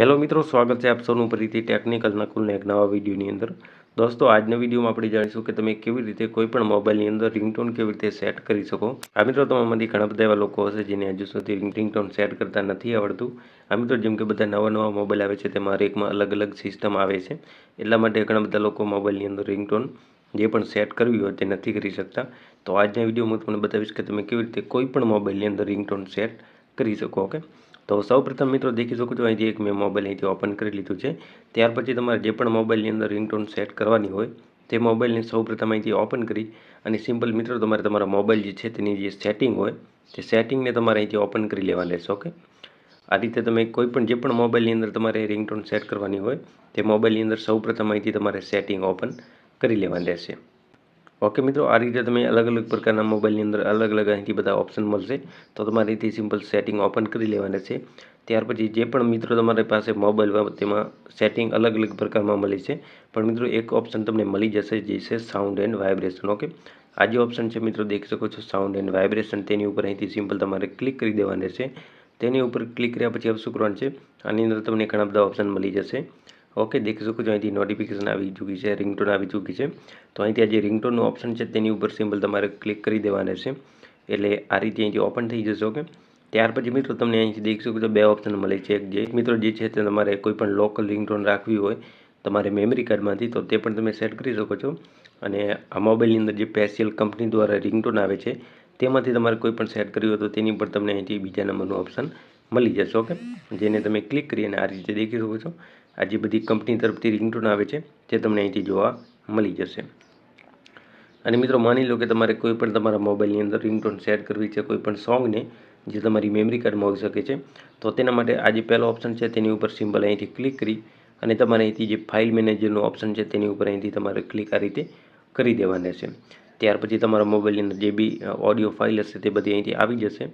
Hello મિત્રો, સ્વાગત છે આપ સૌનું ફરીથી ટેકનિકલ નકુલના એક નવા વિડીયોની અંદર. દોસ્તો, આજના વિડીયોમાં આપણે જાણીશું કે તમે કેવી રીતે કોઈ પણ મોબાઈલની અંદર રિંગટોન કેવી રીતે સેટ કરી શકો. આ મિત્રો, તમારામાંથી ઘણા બધા એવા લોકો હશે જેને હજુ સુધી રિંગટોન સેટ કરતા નથી આવડતું. આ મિત્રો, જેમ કે બધા નવા નવા મોબાઈલ આવે છે તેમાં હરેકમાં અલગ અલગ સિસ્ટમ આવે છે. એટલા માટે ઘણા બધા લોકો મોબાઈલની અંદર રિંગટોન જે પણ સેટ કરવી હોય તે નથી કરી શકતા. તો આજના વિડીયોમાં તમને બતાવીશ કે તમે કેવી રીતે કોઈ પણ મોબાઈલની અંદર રિંગટોન સેટ કરી શકો, ઓકે? તો સૌપ્રથમ મિત્રો દેખી શકો છો, અહીંથી એક મેં મોબાઈલ અહીંથી ઓપન કરી લીધું છે. ત્યાર પછી તમારે જે પણ મોબાઈલની અંદર રિંગટોન સેટ કરવાની હોય, તે મોબાઈલને સૌપ્રથમ અહીંથી ઓપન કરી અને સિમ્પલ મિત્રો તમારે તમારા મોબાઈલ જે છે તેની જે સેટિંગ હોય, તે સેટિંગને તમારે અહીંથી ઓપન કરી લેવા લેશો ઓકે આ રીતે તમે કોઈ પણ જે પણ મોબાઈલની અંદર તમારે રિંગટોન સેટ કરવાની હોય, તે મોબાઈલની અંદર સૌપ્રથમ અહીંથી તમારે સેટિંગ ઓપન કરી લેવા લેશે. ઓકે મિત્રો, આ રીતે તમે અલગ અલગ પ્રકારના મોબાઈલની અંદર અલગ અલગ અહીંથી બધા ઓપ્શન મળશે. તો તમારે તે સિમ્પલ સેટિંગ ઓપન કરી લેવાના છે. ત્યાર પછી જે પણ મિત્રો તમારી પાસે મોબાઈલ હોય, તેમાં સેટિંગ અલગ અલગ પ્રકારમાં મળે છે. પણ મિત્રો, એક ઓપ્શન તમને મળી જશે, જે છે સાઉન્ડ એન્ડ વાઇબ્રેશન ઓકે આ જે ઓપ્શન છે, મિત્રો, દેખી શકો છો સાઉન્ડ એન્ડ વાઇબ્રેશન તેની ઉપર અહીંથી સિમ્પલ તમારે ક્લિક કરી દેવાના છે. તેની ઉપર ક્લિક કર્યા પછી હવે શું કરવાનું છે. આની અંદર તમને ઘણા બધા ઓપ્શન મળી જશે. ઓકે, દેખી શકો છો. અહીંથી નોટિફિકેશન આવી ચૂકી છે રિંગટોન આવી ચૂકી છે. તો અહીંથી આ જે રિંગટોનનું ઓપ્શન છે, તેની ઉપર સિમ્બલ તમારે ક્લિક કરી દેવાના છે. એટલે આ રીતે અહીંથી ઓપન થઈ જશે, ઓકે? ત્યાર પછી મિત્રો, તમને અહીંથી દેખી શકો છો, બે ઓપ્શન મળે છે. જે મિત્રો જે છે, તે તમારે કોઈ પણ લોકલ રિંગટોન રાખવી હોય, તમારે મેમરી કાર્ડમાંથી તો તે પણ તમે સેટ કરી શકો છો. અને આ મોબાઈલની અંદર જે પેશિયલ કંપની દ્વારા રિંગટોન આવે છે, તેમાંથી તમારે કોઈ પણ સેટ કર્યું હોય, તો તેની પર તમને અહીંથી બીજા નંબરનું ઓપ્શન મળી જશે, ઓકે? જેને તમે ક્લિક કરી અને આ રીતે દેખી શકો છો. આ જે બધી કંપની તરફથી રિંગટોન આવે છે, તે તમને અહીંથી જોવા મળી જશે. અને મિત્રો માની લો કે તમારે કોઈ પણ તમારા મોબાઈલની અંદર રિંગટોન સેટ કરવી છે, કોઈ પણ સોંગને જે તમારી મેમરી કાર્ડમાં હોઈ શકે છે, તો તેના માટે આ જે પહેલો ઓપ્શન છે તેની ઉપર સિમ્પલ અહીંથી ક્લિક કરી અને તમારે અહીંથી જે ફાઇલ મેનેજરનું ઓપ્શન છે તેની ઉપર અહીંથી તમારે ક્લિક આ રીતે કરી દેવાના છે. ત્યાર પછી તમારા મોબાઈલની અંદર જે બી ઓડિયો ફાઇલ હશે તે બધી અહીંથી આવી જશે.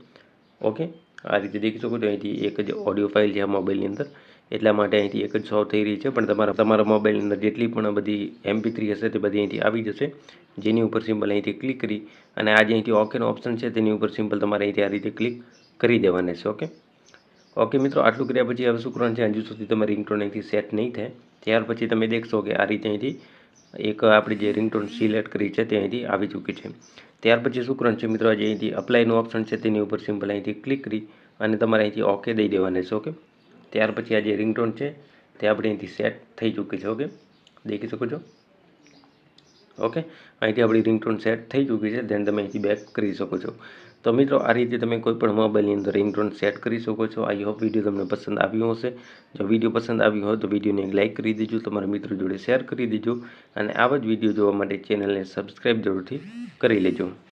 ઓકે? આ રીતે દેખી શકો છો, અહીંથી એક જ ઓડિયો ફાઇલ છે મોબાઈલની અંદર. એટલા માટે અહીંથી એક જ સો થઈ રહી છે. પણ તમારા તમારા મોબાઈલની અંદર જેટલી પણ બધી એમપી થ્રી હશે તે બધી અહીંથી આવી જશે. જેની ઉપર સિમ્પલ અહીંથી ક્લિક કરી અને આ જે અહીંથી ઓકેનો ઓપ્શન છે તેની ઉપર સિમ્પલ તમારે અહીંથી આ રીતે ક્લિક કરી દેવાના છે ઓકે ઓકે મિત્રો, આટલું કર્યા પછી હવે શું છે? હજુ સુધી તમારી રિંગટોન અહીંથી સેટ નહીં થાય. ત્યાર પછી તમે દેખશો કે આ રીતે અહીંથી એક આપણી જે રિંગટોન સિલેક્ટ કરી છે તે અહીંથી આવી ચૂકી છે. ત્યાર પછી શું છે મિત્રો? જે અહીંથી અપ્લાયનું ઓપ્શન છે તેની ઉપર સિમ્પલ અહીંથી ક્લિક કરી અને તમારે અહીંથી ઓકે દઈ દેવાના છે ઓકે ત્યાર પછી આ જે રિંગટોન છે તે આપણે અહીંથી સેટ થઈ ચૂકી છે ઓકે દેખી શકો છો? ઓકે અહીંથી આપણી રિંગટોન સેટ થઈ ચૂકી છે, ધેન તમે અહીંથી બેક કરી શકો છો. તો મિત્રો, આ રીતે તમે કોઈપણ મોબાઈલની અંદર રિંગટોન સેટ કરી શકો છો. આઈ હોપ વીડિયો તમને પસંદ આવ્યો હશે. જો વીડિયો પસંદ આવ્યો હોય તો વિડીયોને એક લાઇક કરી દેજો, તમારા મિત્રો જોડે શેર કરી દેજો, અને આવા જ વીડિયો જોવા માટે ચેનલને સબસ્ક્રાઈબ જરૂરથી કરી લેજો.